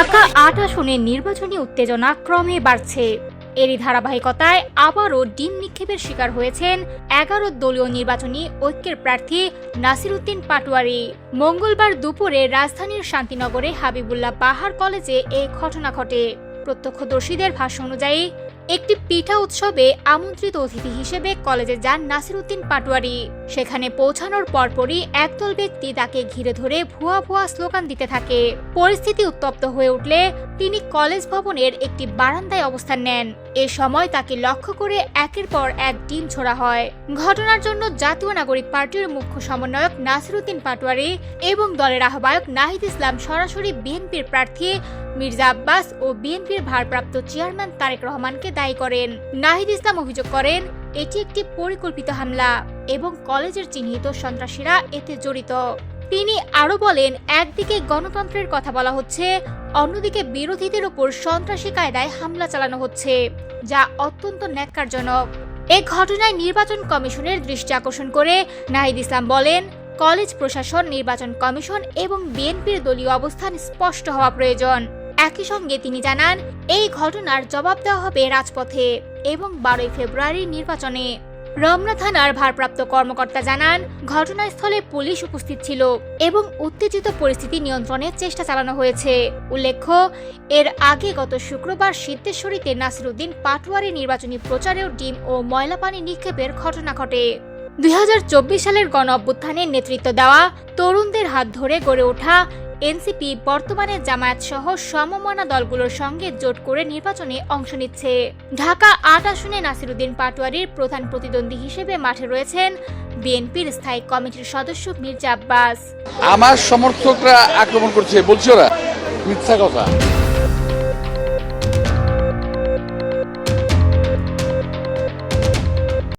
ঢাকা আট আসনের নির্বাচনী উত্তেজনা ক্রমে বাড়ছে। এরই ধারাবাহিকতায় আবারও ডিম নিক্ষেপের শিকার হয়েছেন এগারো দলীয় নির্বাচনী ঐক্যের প্রার্থী নাসিরুদ্দিন পাটোয়ারি। মঙ্গলবার দুপুরে রাজধানীর শান্তিনগরে হাবিবুল্লাহ পাহাড় কলেজে এই ঘটনা ঘটে। প্রত্যক্ষদর্শীদের ভাষ্য অনুযায়ী একটি পিঠা উৎসবে আমন্ত্রিত অতিথি হিসেবে কলেজে যান নাসিরুদ্দিন পাটোয়ারি। সেখানে পৌঁছানোর পরপরই একদল ব্যক্তি তাকে ঘিরে ধরে ভুয়া ভুয়া স্লোগান দিতে থাকে। পরিস্থিতি উত্তপ্ত হয়ে উঠলে তিনি কলেজ ভবনের একটি বারান্দায় অবস্থান নেন। এ সময় তাকে লক্ষ্য করে একের পর এক ডিম ছোড়া হয়। ঘটনার জন্য জাতীয় নাগরিক পার্টির মুখ্য সমন্বয়ক নাসিরুদ্দিন পাটোয়ারি এবং দলের আহ্বায়ক নাহিদ ইসলাম সরাসরি বিএনপির প্রার্থী মির্জা আব্বাস ও বিএনপির ভারপ্রাপ্ত চেয়ারম্যান তারেক রহমানকে দায়ী করেন। নাহিদ ইসলাম অভিযোগ করেন, এটি একটি পরিকল্পিত হামলা এবং কলেজের চিহ্নিত সন্ত্রাসীরা এতে জড়িত। তিনি আরও বলেন, একদিকে গণতন্ত্রের কথা বলা হচ্ছে, অন্যদিকে বিরোধীদের উপর সন্ত্রাসী কায়দায় হামলা চালানো হচ্ছে, যা অত্যন্ত ন্যাক্কারজনক। এ ঘটনায় নির্বাচন কমিশনের দৃষ্টি আকর্ষণ করে নাহিদ ইসলাম বলেন, কলেজ প্রশাসন, নির্বাচন কমিশন এবং বিএনপির দলীয় অবস্থান স্পষ্ট হওয়া প্রয়োজন। একই সঙ্গে তিনি জানান, এই ঘটনার জবাব দেওয়া হবে রাজপথে এবং বারোই ফেব্রুয়ারি নির্বাচনে। রমনা থানার ভারপ্রাপ্ত কর্মকর্তা জানান, ঘটনাস্থলে পুলিশ উপস্থিত ছিল এবং উত্তেজিত পরিস্থিতি নিয়ন্ত্রণের চেষ্টা চালানো হয়েছে। উল্লেখ্য, এর আগে গত শুক্রবার সিদ্ধেশ্বরীতে নাসিরুদ্দিন পাটোয়ারি নির্বাচনী প্রচারেও ডিম ও ময়লা পানি নিক্ষেপের ঘটনা ঘটে। দুই হাজার চব্বিশ সালের গণ অভ্যুত্থানে নেতৃত্ব দেওয়া তরুণদের হাত ধরে গড়ে ওঠা এনসিপি বর্তমানে জামায়াত সহ সমমনা দলগুলোর সঙ্গে জোট করে নির্বাচনে অংশ নিচ্ছে। ঢাকা আট আসনে নাসিরুদ্দিন পাটোয়ারির প্রধান প্রতিদ্বন্দ্বী হিসেবে মাঠে রয়েছেন বিএনপির স্থায়ী কমিটির সদস্য মির্জা আব্বাস। আমার সমর্থকরা আক্রমণ করছে, বলছে ওরা, মিথ্যা কথা।